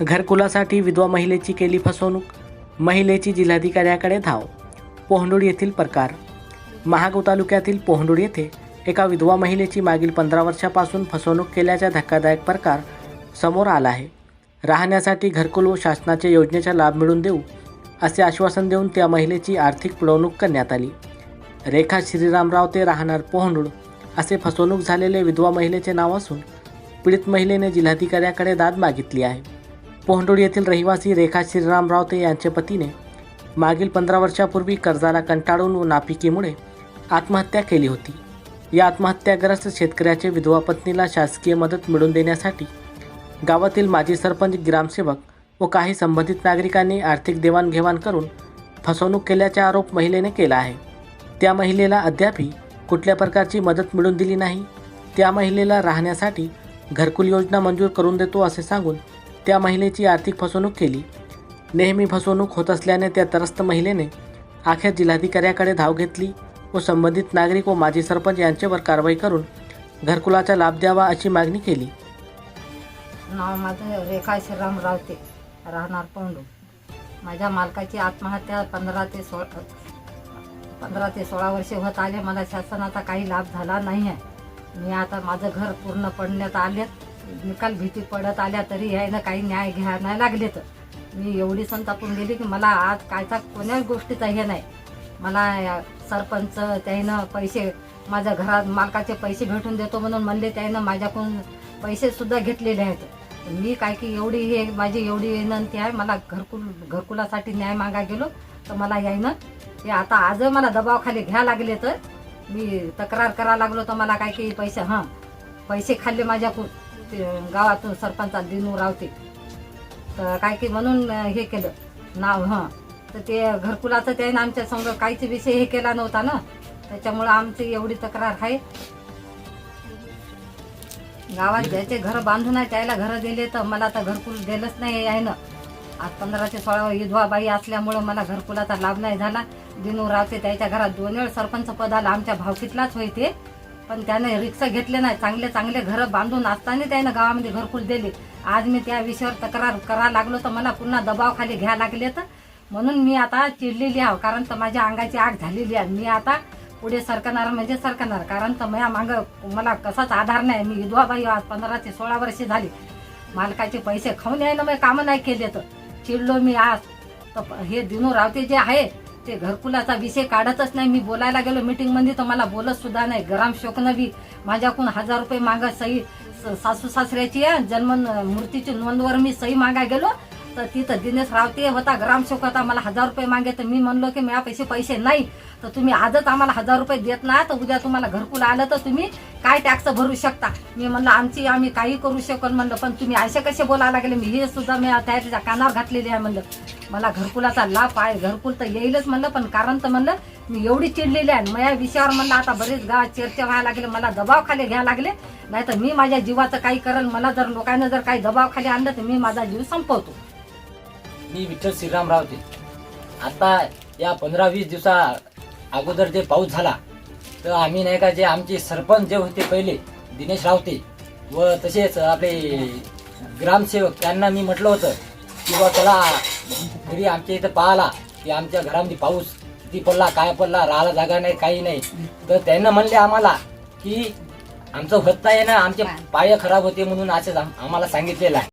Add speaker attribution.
Speaker 1: घरकुलासाठी विधवा महिलेची केली फसवणूक महिलेची जिल्हाधिकाऱ्याकडे धाव पोहंडूड येथील प्रकार. महागाव तालुक्यातील पोहंडूड येथे एका विधवा महिलेची मागील पंधरा वर्षापासून फसवणूक केल्याचा धक्कादायक प्रकार समोर आला आहे. राहण्यासाठी घरकुल व शासनाच्या योजनेचा लाभ मिळवून देऊ असे आश्वासन देऊन त्या महिलेची आर्थिक पिळवणूक करण्यात आली. रेखा श्रीरामराव ते राहणार पोहंडूड असे फसवणूक झालेले विधवा महिलेचे नाव असून पीडित महिलेने जिल्हाधिकाऱ्याकडे दाद मागितली आहे. पोहंडोड येथील रहिवासी रेखा श्रीराम रावते यांच्या पतीने मागील पंधरा वर्षापूर्वी कर्जाला कंटाळून व नापिकीमुळे आत्महत्या केली होती. या आत्महत्याग्रस्त शेतकऱ्याच्या विधवा पत्नीला शासकीय मदत मिळवून देण्यासाठी गावातील माजी सरपंच ग्रामसेवक व काही संबंधित नागरिकांनी आर्थिक देवाणघेवाण करून फसवणूक केल्याचा आरोप महिलेने केला आहे. त्या महिलेला अद्यापही कुठल्या प्रकारची मदत मिळून दिली नाही. त्या महिलेला राहण्यासाठी घरकुल योजना मंजूर करून देतो असे सांगून त्या महिलेची आर्थिक फसवणूक केली. नेहमी फसवणूक होत असल्याने त्या त्रस्त महिलेने अखेर जिल्हाधिकाऱ्याकडे धाव घेतली व संबंधित नागरिक व माजी सरपंच यांच्यावर कारवाई करून घरकुलाचा लाभ द्यावा अशी मागणी केली.
Speaker 2: नाव माझं रेखा श्रीराम रावते राहणार पोंडू माझ्या मालकाची आत्महत्या पंधरा ते सोळा पंधरा ते सोळा वर्षे होत आले. मला शासनाचा काही लाभ झाला नाही आहे मी आता माझं घर पूर्ण पडण्यात आलेत. निकाल भीती पडत आल्या तरी यायनं काही न्याय घ्या नाही लागले तर. मी एवढी संतापून गेली की मला आज कायचा कोण्याच गोष्टीचा हे नाही. मला सरपंच त्यानं पैसे माझ्या घरात मालकाचे पैसे भेटून देतो म्हणून म्हणले त्यानं माझ्याकडून पैसेसुद्धा घेतलेले आहेत. मी काय की एवढी हे माझी एवढी विनंती आहे मला घरकुल घरकुलासाठी न्याय मागा गेलो तर मला यायनं ते आता आज मला दबावाखाली घ्या लागले तर. मी तक्रार करा लागलो तर मला काय की पैसे हां पैसे खाल्ले माझ्याकडून. ते गावातून सरपंचा दिनू रावते. तर काय की म्हणून हे केलं. नाव हां. तर ते घरकुलाचं त्यानं आमच्यासमोर काहीच विषय हे केला नव्हता ना. त्याच्यामुळं आमची एवढी तक्रार आहे. गावात ज्याचे घर बांधून आहे त्याला घरं दिले तर मला तर घरकुल दिलंच नाही आहे ना. आज पंधरा ते सोळा विधवा बाई असल्यामुळं मला घरकुलाचा लाभ नाही झाला. दिनू रावते त्याच्या घरात दोन वेळ सरपंच पद आला आमच्या भावकीतलाच होते पण त्याने रिक्षा घेतले नाही. चांगले चांगले घर बांधून असताना त्यानं गावामध्ये घरकुल दिले आज मी त्या विषयावर तक्रार करा लागलो तर मला पुन्हा दबावखाली घ्या लागले तर. म्हणून मी आता चिडलेली आहो कारण तर माझ्या अंगाची आग झालेली आहे. मी आता पुढे सरकणार म्हणजे सरकणार. कारण तर माझ्या मागं मला कसाच आधार नाही. मी विधवाबाई आज पंधरा ते सोळा वर्षे झाली. मालकाचे पैसे खाऊन यायला मग कामं नाही केले तर. चिडलो मी आज. तर हे दिनू रावते जे आहे ते घरकुलाचा विषय काढतच नाही. मी बोलायला गेलो मीटिंगमध्ये तर मला बोलत सुद्धा नाही. गरम शोकनवी माझ्याकडून हजार रुपये मागा सही सासू सासऱ्याची जन्म मूर्तीची नोंदवर मी सही मागा गेलो. तर तिथं दिनेश रावते होता ग्रामसेवक होता मला हजार रुपये मागे तर मी म्हणलो की माझ्या पैसे पैसे नाही तर तुम्ही आजच आम्हाला हजार रुपये देत ना तर उद्या तुम्हाला घरकुल आलं तर तुम्ही काय टॅक्स भरू शकता? मी म्हणलं आमची आम्ही काही करू शकल म्हणलं पण तुम्ही असे कसे बोलायला लागले? मी हे सुद्धा मी त्याच्या कानावर घातलेली आहे म्हणलं. मला घरकुलाचा लाभ आहे घरकुल तर येईलच म्हणलं पण कारण तर म्हणलं मी एवढी चिडलेली आहे. माझ्या विषयावर म्हणलं आता बरेच गावात चर्चा व्हायला लागले मला दबाव खाली घ्यायला लागले. नाही तर मी माझ्या जीवाचं काही करल मला जर लोकांना जर काही दबाव खाली आणलं तर मी माझा जीव संपवतो.
Speaker 3: मी विठ्ठल श्रीराम रावते. आता या पंधरा वीस दिवसा अगोदर जे पाऊस झाला तर आम्ही नाही का जे आमचे सरपंच जे होते पहिले दिनेश रावते व तसेच आपले ग्रामसेवक त्यांना मी म्हटलं होतं की बा त्याला घरी आमच्या इथं पाहिला की आमच्या घरामध्ये पाऊस किती पडला काय पडला राहायला जागा नाही काही नाही. तर त्यांना म्हणले आम्हाला की आमचं होत नाही ना आमचे पाय खराब होते म्हणून असं आम्हाला सांगितलेलं आहे.